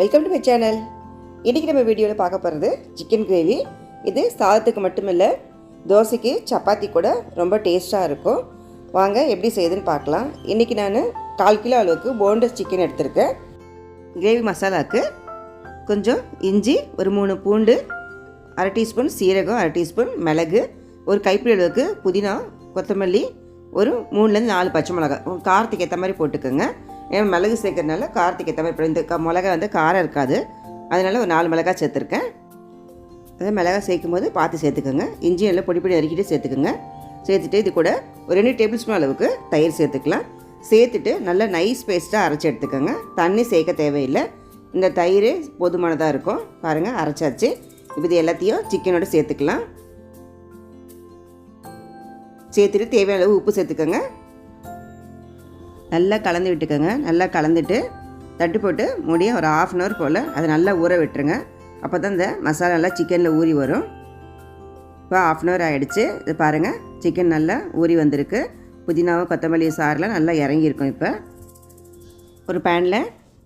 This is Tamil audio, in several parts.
வெல்கம் டு மை சேனல் இன்றைக்கி நம்ம வீடியோவில் பார்க்க போகிறது சிக்கன் கிரேவி இது சாதத்துக்கு மட்டுமில்லை தோசைக்கு சப்பாத்தி கூட ரொம்ப டேஸ்ட்டாக இருக்கும். வாங்க எப்படி செய்யுதுன்னு பார்க்கலாம். இன்றைக்கி நான் கால் கிலோ அளவுக்கு போண்டஸ் சிக்கன் எடுத்திருக்கேன். கிரேவி மசாலாவுக்கு கொஞ்சம் இஞ்சி ஒரு மூணு பூண்டு அரை டீஸ்பூன் சீரகம் அரை டீஸ்பூன் மிளகு ஒரு கைப்பிடி அளவுக்கு புதினா கொத்தமல்லி ஒரு மூணுலேருந்து நாலு பச்சை மிளகாய். காரத்துக்கு ஏற்ற மாதிரி போட்டுக்கோங்க. ஏன் மிளகு சேர்க்கறதுனால காரத்துக்கு ஏற்ற மாதிரி இப்போ இந்த மிளகா வந்து காரம் இருக்காது. அதனால் ஒரு நாலு மிளகாய் சேர்த்துருக்கேன். அதே மிளகா சேர்க்கும் போது பார்த்து சேர்த்துக்கோங்க. இஞ்சி எல்லாம் பொடி பொடி நறுக்கிட்டு சேர்த்துக்கோங்க. சேர்த்துட்டு இது கூட ஒரு ரெண்டு டேபிள் ஸ்பூன் அளவுக்கு தயிர் சேர்த்துக்கலாம். சேர்த்துட்டு நல்லா நைஸ் பேஸ்ட்டாக அரைச்சி எடுத்துக்கோங்க. தண்ணி சேர்க்க தேவையில்லை. இந்த தயிர் போதுமானதாக இருக்கும். பாருங்கள் அரைச்சாச்சு. இப்போ இது எல்லாத்தையும் சிக்கனோட சேர்த்துக்கலாம். சேர்த்துட்டு தேவையான அளவு உப்பு சேர்த்துக்கோங்க. நல்லா கலந்து விட்டுக்கோங்க. நல்லா கலந்துட்டு தட்டு போட்டு முடிய ஒரு ஆஃப் அன் ஹவர் போல் அதை நல்லா ஊற விட்டுருங்க. அப்போ தான் இந்த மசாலாலாம் சிக்கனில் ஊறி வரும். இப்போ ஆஃப் அன் ஹவர் ஆகிடுச்சு இது பாருங்கள் சிக்கன் நல்லா ஊறி வந்திருக்கு. புதினாவும் கொத்தமல்லி சாரெலாம் நல்லா இறங்கியிருக்கும் இப்போ. ஒரு பேனில்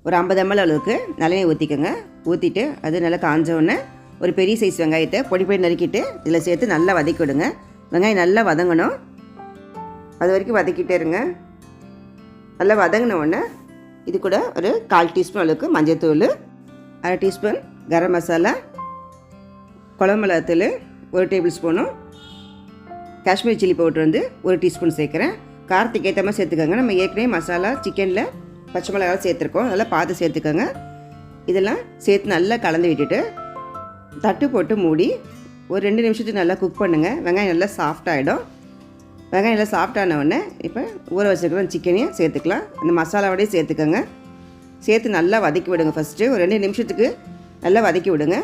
ஒரு ஐம்பது எம்எல் அளவுக்கு நல்லெண்ணெய் ஊற்றிக்கோங்க ஊற்றிட்டு அது நல்லா காஞ்ச ஒரு பெரிய சைஸ் வெங்காயத்தை பொடி பொடி நறுக்கிட்டு இதில் சேர்த்து நல்லா வதக்கி விடுங்க. வெங்காயம் நல்லா வதங்கணும். அது வரைக்கும் வதக்கிட்டே இருங்க. நல்லா வதங்கின உடனே இது கூட ஒரு கால் டீஸ்பூன் அளவுக்கு மஞ்சத்தூள் அரை டீஸ்பூன் கரம் மசாலா குழம்பு மிளகாத்தூள் ஒரு டேபிள் ஸ்பூனும் காஷ்மீர் சில்லி பவுடர் வந்து ஒரு டீஸ்பூன் சேர்க்குறேன். காரத்துக்கு ஏற்ற மாதிரி சேர்த்துக்கோங்க. நம்ம ஏற்கனவே மசாலா சிக்கனில் பச்சை மிளகா சேர்த்துருக்கோம். அதெல்லாம் பார்த்து சேர்த்துக்கோங்க. இதெல்லாம் சேர்த்து நல்லா கலந்து விட்டுட்டு தட்டு போட்டு மூடி ஒரு ரெண்டு நிமிஷத்துக்கு நல்லா குக் பண்ணுங்கள் வெங்காயம் நல்லா சாஃப்ட் ஆகிடும் வெங்காயம் நல்லா சாஃப்டான உடனே இப்போ ஊற வச்சுருக்கிற சிக்கனையும் சேர்த்துக்கலாம். அந்த மசாலாவோடய சேர்த்துக்கோங்க. சேர்த்து நல்லா வதக்கி விடுங்க ஃபஸ்ட்டு ஒரு ரெண்டு நிமிஷத்துக்கு நல்லா வதக்கி விடுங்க.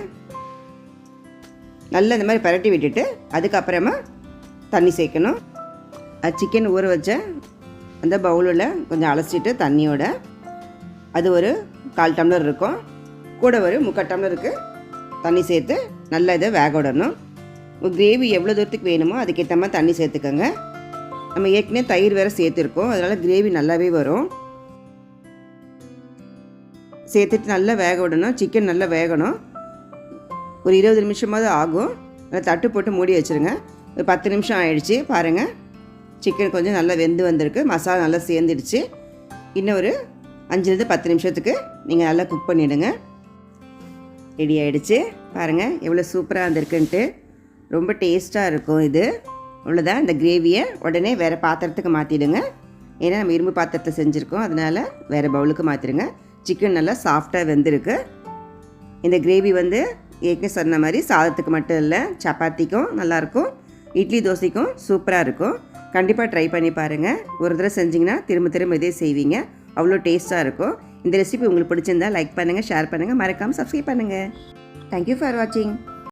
நல்லா இந்த மாதிரி பரட்டி விட்டுட்டு அதுக்கப்புறமா தண்ணி சேர்க்கணும். அது சிக்கன் ஊற வச்ச அந்த பவுலில் கொஞ்சம் அலசிட்டு தண்ணியோட அது ஒரு கால் டம்ளர் இருக்கும். கூட ஒரு முக்கால் டம்ளருக்கு தண்ணி சேர்த்து நல்லா இதை வேக விடணும். கிரேவி எவ்வளோ தூரத்துக்கு வேணுமோ அதுக்கேற்ற மாதிரி தண்ணி சேர்த்துக்கோங்க. நம்ம ஏற்கனவே தயிர் வேறு சேர்த்துருக்கோம். அதனால் கிரேவி நல்லாவே வரும். சேர்த்துட்டு நல்லா வேக விடணும். சிக்கன் நல்லா வேகணும். ஒரு இருபது நிமிஷமாவது ஆகும். அதை தட்டு போட்டு மூடி வச்சுருங்க. ஒரு பத்து நிமிஷம் ஆயிடுச்சு. பாருங்கள் சிக்கன் கொஞ்சம் நல்லா வெந்து வந்திருக்கு. மசாலா நல்லா சேர்ந்துடுச்சு. இன்னும் ஒரு அஞ்சுலேருந்து பத்து நிமிஷத்துக்கு நீங்கள் நல்லா குக் பண்ணிவிடுங்க ரெடி ஆகிடுச்சு பாருங்கள் எவ்வளோ சூப்பராக வந்திருக்குன்ட்டு. ரொம்ப டேஸ்ட்டாக இருக்கும் இது. அவ்வளோதான் இந்த கிரேவியை உடனே வேறு பாத்திரத்துக்கு மாற்றிடுங்க ஏன்னா நம்ம இரும்பு பாத்திரத்தை செஞ்சுருக்கோம். அதனால் வேறு பவுலுக்கு மாற்றிடுங்க சிக்கன் நல்லா சாஃப்டாக வெந்திருக்கு. இந்த கிரேவி வந்து ஏற்கனவே சொன்ன மாதிரி சாதத்துக்கு மட்டும் இல்லை சப்பாத்திக்கும் நல்லாயிருக்கும் இட்லி தோசைக்கும் சூப்பராக இருக்கும். கண்டிப்பாக ட்ரை பண்ணி பாருங்கள் ஒரு தடவை செஞ்சிங்கன்னா திரும்ப திரும்ப இதே செய்வீங்க. அவ்வளோ டேஸ்ட்டாக இருக்கும். இந்த ரெசிபி உங்களுக்கு பிடிச்சிருந்தா லைக் பண்ணுங்கள் ஷேர் பண்ணுங்கள் மறக்காமல் சப்ஸ்கிரைப் பண்ணுங்கள் தேங்க்யூ ஃபார் வாட்சிங்